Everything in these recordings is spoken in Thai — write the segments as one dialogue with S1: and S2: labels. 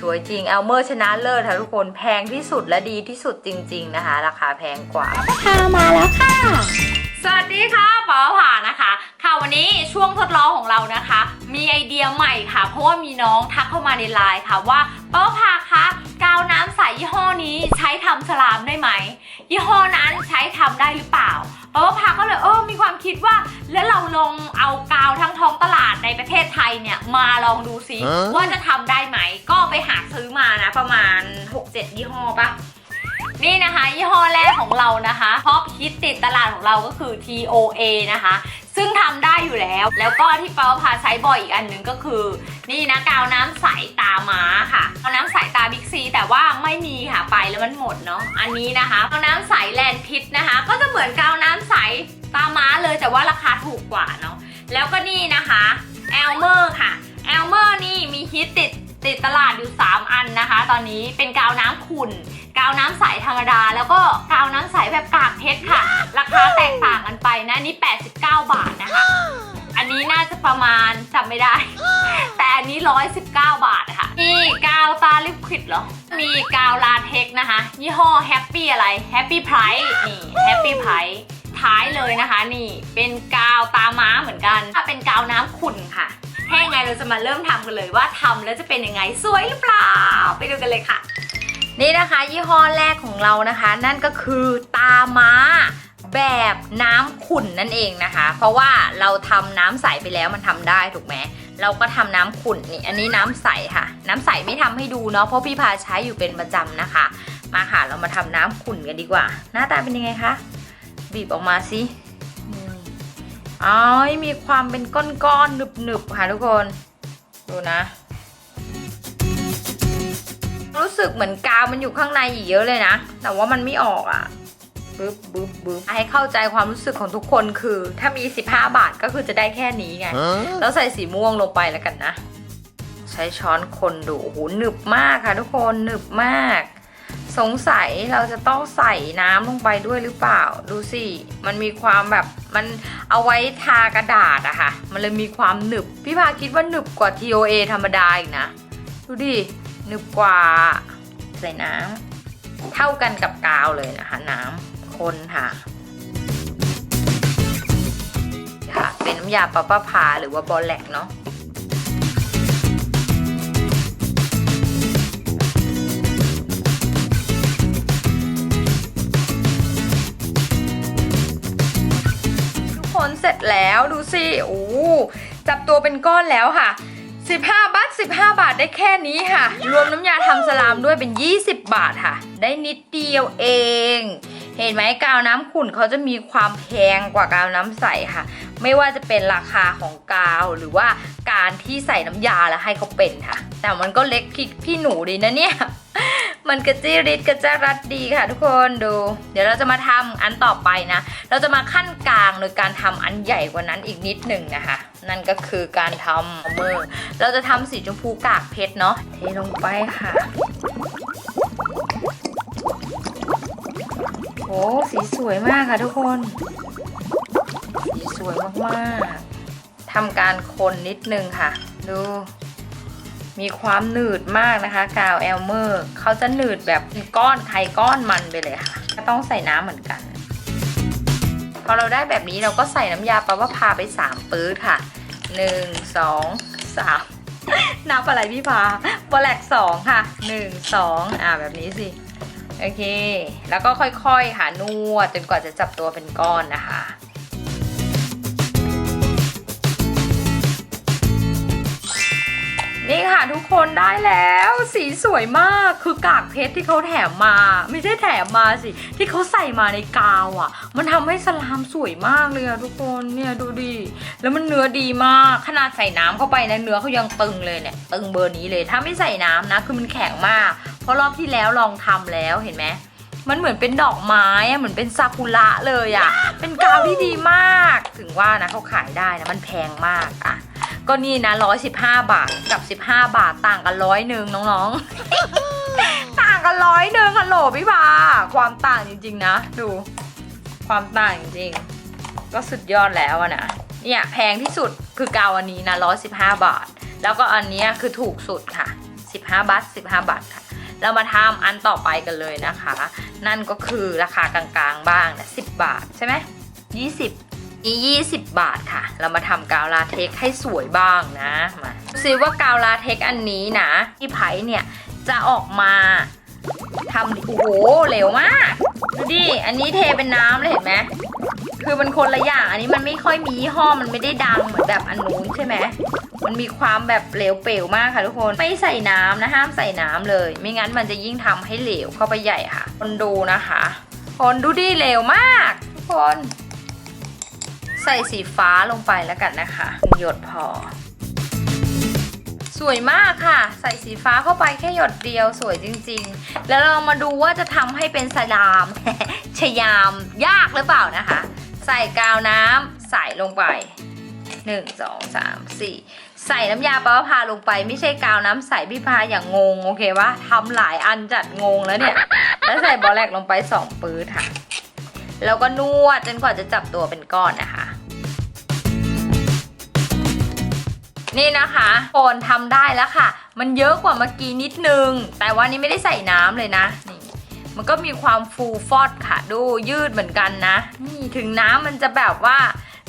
S1: สวยจริงเอลเมอร์ชนะเลิศค่ะทุกคนแพงที่สุดและดีที่สุดจริง ๆนะคะ ราคาแพงกว่า
S2: พามาแล้วค่ะ
S3: สวัสดีค่ะป๋อผ่านะคะ ค่ะวันนี้ช่วงทดลองของเรานะคะ มีไอเดียใหม่ค่ะ เพราะว่ามีน้องทักเข้ามาในไลน์ค่ะว่าป๋อผ่าคะกาวน้ำใสยี่ห้อนี้ใช้ทำสลามได้ไหมยี่ห้อนั้นใช้ทำได้หรือเปล่าป๋อผ่าก็เลยเออมีความคิดว่า แล้วเราลองเอากาวทั้งท้องตลาดในประเทศไทยเนี่ยมาลองดูซิ
S4: ฮะ
S3: ว่าจะทำได้ไหม ก็ไปหาซื้อมานะประมาณ 6-7 ยี่ห้อปะนี่นะคะยี่ห้อแรกของเรานะคะท็อปฮิตติดตลาดของเราก็คือ TOA นะคะ ซึ่งทำได้อยู่แล้ว แล้วก็ที่เปาพาใช้บ่อยอีกอันหนึ่งก็คือ นี่นะกาวน้ำใสตาม้าค่ะกาวน้ำใสตาบิ๊กซีแต่ว่าไม่มีค่ะไปแล้วมันหมดเนาะอันนี้นะคะกาวน้ำใสแลนพิษนะคะ ก็จะเหมือนกาวน้ำใสตาม้าเลยแต่ว่าราคาถูกกว่าเนาะแล้วก็นี่นะคะแอลเมอร์ค่ะแอลเมอร์นี่มีฮิตติดติดตลาดอยู่3 ตอนนี้เป็นกาวน้ำขุ่น กาวน้ำใสธรรมดา แล้วก็กาวน้ำใสแบบกากเพชรค่ะ ราคาแตกต่างกันไปนะอันนี้ 89 บาทนะคะ อันนี้น่าจะประมาณจำไม่ได้ แต่อันนี้ 119 บาทนะคะมีกาวตาลิปควิดเหรอ มีกาวลาเทคนะคะ ยี่ห้อแฮปปี้อะไรแฮปปี้ไพรนี่แฮปปี้ไพรท้ายเลยนะคะ นี่เป็นกาวตาม้าเหมือนกันถ้าเป็นกาวน้ำขุ่นค่ะ ถ้ายังไงเราจะมาเริ่มทำกันเลยว่าทำแล้วจะเป็นยังไงสวยหรือเปล่า ไปดูกันเลยค่ะ
S1: นี่นะคะ ยี่ห้อแรกของเรานะคะ นั่นก็คือตาม้าแบบน้ำขุ่นนั่นเองนะคะ เพราะว่าเราทำน้ำใสไปแล้วมันทำได้ถูกไหมเราก็ทำน้ำขุ่นนี่อันนี้น้ำใสค่ะ น้ำใสไม่ทำให้ดูเนาะเพราะพี่พาใช้อยู่เป็นประจำนะคะ มาค่ะเรามาทำน้ำขุ่นกันดีกว่า หน้าตาเป็นยังไงคะบีบออกมาสิ อ๋อยมีความเป็นก้อนๆหนึบๆค่ะทุกคน ดูนะ รู้สึกเหมือนกาวมันอยู่ข้างในอีกเยอะเลยนะ แต่ว่ามันไม่ออกอะ่ะบึ๊บบึ๊บบึ๊บให้เข้าใจความรู้สึกของทุกคนคือ ถ้ามี 15 บาทก็คือจะได้แค่นี้ไง
S4: Huh?
S1: แล้วใส่สีม่วงลงไปแล้วกันนะ ใช้ช้อนคนดูโอ้โหหนึบมากค่ะทุกคนหนึบมาก สงสัยเราจะต้องใส่น้ำลงไปด้วยหรือเปล่า ดูสิ มันมีความแบบมันเอาไว้ทากระดาษอะค่ะ มันเลยมีความหนึบ พี่พาคิดว่าหนึบกว่า TOA ธรรมดาอีกนะ ดูดิ หนึบกว่า ใส่น้ำเท่ากันกับกาวเลยนะคะ น้ำคนค่ะค่ะ เป็นน้ำยาปะป้าพาหรือว่าบอลแลกเนาะ เสร็จแล้วดูสิโอ้จับตัวเป็นก้อนแล้วค่ะ 15 บาท 15 บาทได้แค่นี้ค่ะ รวมน้ำยาทำสลามด้วยเป็น 20 บาทค่ะ ได้นิดเดียวเอง เห็นไหมกาวน้ำขุ่นเขาจะมีความแพงกว่ากาวน้ำใสค่ะ ไม่ว่าจะเป็นราคาของกาวหรือว่าการที่ใส่น้ำยาแล้วให้เขาเป็นค่ะ แต่มันก็เล็กพี่พี่หนูดีนะเนี่ย มันกระจี้ริดกระจ้ารัดดีค่ะทุกคนดู เดี๋ยวเราจะมาทำอันต่อไปนะ เราจะมาขั้นกลางโดยการทำอันใหญ่กว่านั้นอีกนิดหนึ่งนะคะ นั่นก็คือการทำเมอร์เราจะทำสีชมพูกากเพชรเนาะเทลงไปค่ะโอ้สีสวยมากค่ะทุกคน สีสวยมากๆทำการคนนิดนึงค่ะ ดู มีความหนืดมากนะคะ กาวแอลเมอร์เขาจะหนืดแบบก้อนไข่ก้อนมันไปเลยค่ะก็ต้องใส่น้ำเหมือนกัน พอเราได้แบบนี้เราก็ใส่น้ำยาปลาว่าพาไป 3 ปื๊ดค่ะ 1 2 3 นับอะไรพี่พาบอแลก2ค่ะ 1 2 อ่าแบบนี้สิ โอเค แล้วก็ค่อยๆค่ะนวดจนกว่าจะจับตัวเป็นก้อนนะคะ นี่ค่ะทุกคนได้แล้ว สีสวยมากคือกากเพชรที่เขาแถมมา ไม่ใช่แถมมาสิ ที่เขาใส่มาในกาวอะ่ะ มันทำให้สลามสวยมากเลยอะทุกคนเนี่ยดูดิแล้วมันเนื้อดีมากขนาดใส่น้ำเข้าไปนะเนื้อเขายังตึงเลยเนี่ยตึงเบอร์นี้เลยถ้าไม่ใส่น้ำนะคือมันแข็งมาก เพราะรอบที่แล้วลองทำแล้วเห็นไหมมันเหมือนเป็นดอกไม้อะเหมือนเป็นซากุระเลยอะเป็นกาวที่ดีมาก ถึงว่านะเขาขายได้นะมันแพงมากอะ ก็นี่นะ115บาทกับ15บาทต่างกันร้อยหนึ่งน้องๆ ต่างกันร้อยหนึ่งฮัลโหลพี่พาความต่างจริงๆนะ ดู ความต่างจริงๆก็สุดยอดแล้วอะนะเนี่ยแพงที่สุดคือกาวอันนี้นะ115บาท แล้วก็อันเนี้ยคือถูกสุดค่ะ15บาท15บาทค่ะเรามาทำอันต่อไปกันเลยนะคะ นั่นก็คือราคากลางๆบ้างนะ10บาทใช่ไหม20 นี่20 บาทค่ะ เรามาทำกาวลาเทคให้สวยบ้างนะ มาดูซิว่ากาวลาเทคอันนี้นะ ที่ไผ่เนี่ยจะออกมาทำโอ้โหเหลวมาก ดูดิ อันนี้เทเป็นน้ำเลยเห็นไหมคือมันคนละอย่าง อันนี้มันไม่ค่อยมียี่ห้อมันไม่ได้ดังเหมือนแบบอันนู้นใช่ไหมมันมีความแบบเหลวเป๋วมากค่ะทุกคน ไม่ใส่น้ำนะห้ามใส่น้ำเลย ไม่งั้นมันจะยิ่งทำให้เหลวเข้าไปใหญ่ค่ะ คนดูนะคะ คนดูดิเหลวมาก ทุกคน ใส่สีฟ้าลงไปแล้วกันนะคะหยดพอ สวยมากค่ะ ใส่สีฟ้าเข้าไปแค่หยดเดียวสวยจริง ๆ แล้วเรามาดูว่าจะทำให้เป็นสลามชยามยากหรือเปล่านะคะ ใส่กาวน้ำใส่ลงไป1 2 3 4 ใส่น้ำยาปลาพาลงไปไม่ใช่กาวน้ำใสพี่พาอย่างงง โอเควะทำหลายอันจัดงงแล้วเนี่ย แล้วใส่บอลแลกลงไป 2 ปื้ดค่ะ แล้วก็นวดจนกว่าจะจับตัวเป็นก้อนนะคะ นี่นะคะโคนทำได้แล้วค่ะ มันเยอะกว่าเมื่อกี้นิดนึง แต่ว่านี่ไม่ได้ใส่น้ำเลยนะนี่มันก็มีความฟูฟอดค่ะ ดูยืดเหมือนกันนะ นี่ถึงน้ำมันจะแบบว่า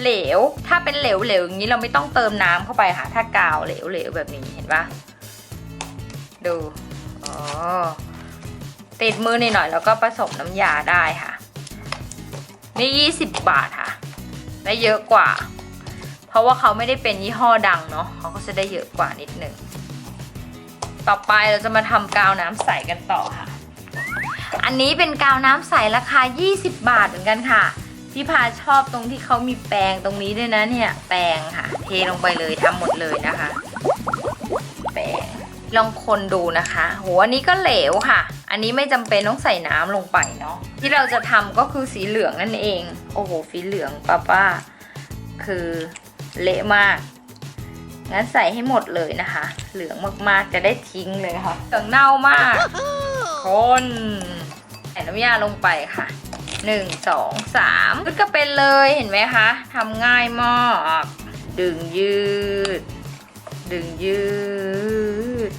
S1: เหลว ถ้าเป็นเหลวเหลวอย่างนี้เราไม่ต้องเติมน้ำเข้าไปค่ะ ถ้ากาวเหลวเหลวแบบนี้เห็นปะดูอ๋อติดมือนหน่อยแล้วก็ผสมน้ำยาได้ค่ะ นี่ 20 บาทค่ะ ได้เยอะกว่า ราะว่าเขาไม่ได้เป็นยี่ห้อดังเนาะเขาก็จะได้เยอะกว่านิดหนึ่งต่อไปเราจะมาทำกาวน้ำใสกันต่อค่ะ อันนี้เป็นกาวน้ำใสราคา 20 บาทเหมือนกันค่ะพี่พาชอบตรงที่เขามีแปรงตรงนี้ด้วยนะเนี่ยแปรงค่ะ เทลงไปเลยทำหมดเลยนะคะ แปรงลองคนดูนะคะโหอันนี้ก็เหลวค่ะ อันนี้ไม่จำเป็นต้องใส่น้ำลงไปเนาะที่เราจะทำก็คือสีเหลืองนั่นเอง โอ้โหสีเหลืองป้าป้าคือ เละมาก งั้นใส่ให้หมดเลยนะคะ เหลืองมากๆจะได้ทิ้งเลยค่ะเหลืองเน่ามาก คนใส่น้ำยาลงไปค่ะหนึ่งสองสามก็เป็นเลยเห็นไหมคะทำง่ายมากดึงยืด ดึงยืด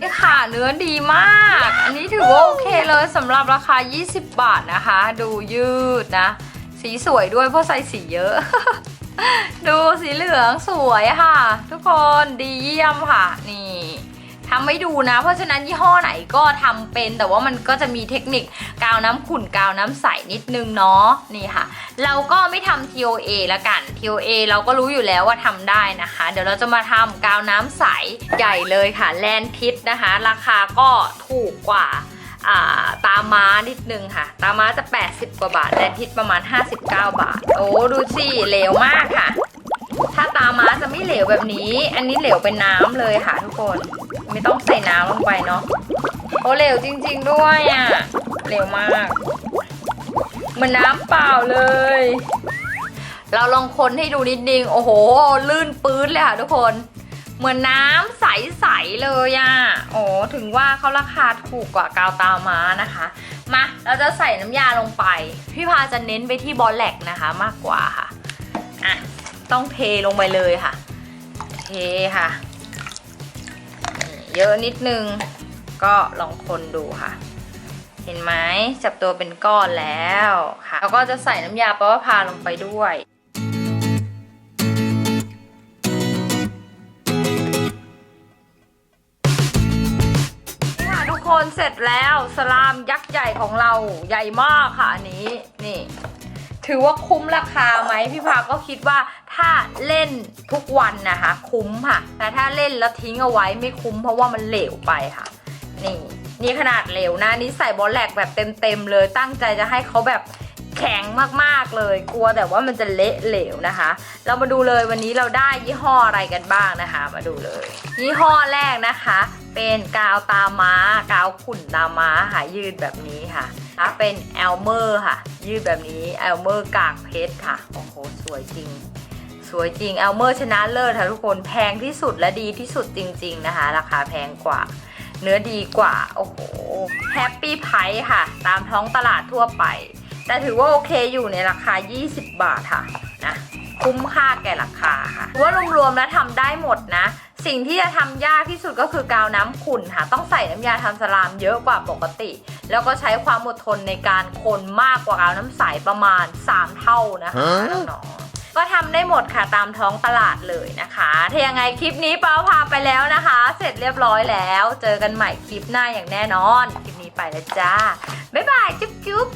S1: นี่ค่ะเนื้อดีมาก อันนี้ถือว่าโอเคเลยสำหรับราคา 20 บาทนะคะ ดูยืดนะ สีสวยด้วยเพราะใส่สีเยอะ ดูสีเหลืองสวยค่ะ ทุกคนดีเยี่ยมค่ะ นี่ทำให้ดูนะ เพราะฉะนั้นยี่ห้อไหนก็ทำเป็น แต่ว่ามันก็จะมีเทคนิคกาวน้ำขุ่นกาวน้ำใสนิดนึงเนาะนี่ค่ะ เราก็ไม่ทำ TOA ละกัน TOA เราก็รู้อยู่แล้วว่าทำได้นะคะ เดี๋ยวเราจะมาทำกาวน้ำใสใหญ่เลยค่ะแลนทิสนะคะ ราคาก็ถูกกว่า ตาม้านิดนึงค่ะ ตาม้าจะ 80 กว่าบาท และทิศประมาณ 59 บาท โอ้ดูสิเหลวมากค่ะ ถ้าตาม้าจะไม่เหลวแบบนี้ อันนี้เหลวเป็นน้ำเลยค่ะทุกคน ไม่ต้องใส่น้ำลงไปเนาะ โอ้เหลวจริง ๆ ด้วยอะ เหลวมากเหมือนน้ำเปล่าเลย เราลองคนให้ดูนิดนึง โอ้โห ลื่นปื้ดเลยค่ะทุกคน เหมือนน้ำใสๆเลยอะ่ะ โอ้ถึงว่าเขาราคาถูกกว่ากาวตาม้านะคะ มา เราจะใส่น้ำยาลงไป พี่พาจะเน้นไปที่บอลแลกนะคะมากกว่าค่ะ อะ ต้องเทลงไปเลยค่ะ เทค่ะ เยอะนิดนึง ก็ลองคนดูค่ะ เห็นไหมจับตัวเป็นก้อนแล้วค่ะ แล้วก็จะใส่น้ำยาปลาพาลงไปด้วย คนเสร็จแล้วสลามยักษ์ใหญ่ของเราใหญ่มากค่ะอันนี้นี่ ถือว่าคุ้มราคาไหมพี่พาก็คิดว่าถ้าเล่นทุกวันนะคะ คุ้มค่ะ แต่ถ้าเล่นแล้วทิ้งเอาไว้ไม่คุ้มเพราะว่ามันเหลวไปค่ะ นี่นี่ขนาดเหลวนะนี่ใส่บอลแลกแบบเต็มๆเลยตั้งใจจะให้เขาแบบ แข็งมากๆเลย กลัวแต่ว่ามันจะเละเหลวนะคะ เรามาดูเลยวันนี้เราได้ยี่ห้ออะไรกันบ้างนะคะ มาดูเลย ยี่ห้อแรกนะคะ เป็นกาวตาม้ากาวขุ่นตาม้าค่ะยืดแบบนี้ค่ะถ้าเป็นแอลเมอร์ค่ะ ยืดแบบนี้แอลเมอร์กากเพชรค่ะโอ้โหสวยจริง สวยจริงแอลเมอร์ชนะเลิศค่ะทุกคนแพงที่สุดและดีที่สุดจริง ๆนะคะ ราคาแพงกว่าเนื้อดีกว่า โอ้โห แฮปปี้ไพค่ะ ตามท้องตลาดทั่วไป แต่ถือว่าโอเคอยู่ในราคา 20 บาทค่ะนะคุ้มค่าแก่ราคาค่ะถือว่ารวมๆแล้วทำได้หมดนะ สิ่งที่จะทำยากที่สุดก็คือกาวน้ำขุ่นค่ะ ต้องใส่น้ำยาทำสลามเยอะกว่าปกติ แล้วก็ใช้ความอดทนในการคนมากกว่ากาวน้ำใสประมาณ 3 เท่านะคะ
S2: ฮะ
S1: น้องๆก็ทำได้หมดค่ะตามท้องตลาดเลยนะคะถ้ายังไงคลิปนี้เป้าพาไปแล้วนะคะ เสร็จเรียบร้อยแล้ว เจอกันใหม่คลิปหน้าอย่างแน่นอนคลิปนี้ ไปแล้วจ้า บ๊ายบาย จุ๊บจุ๊บ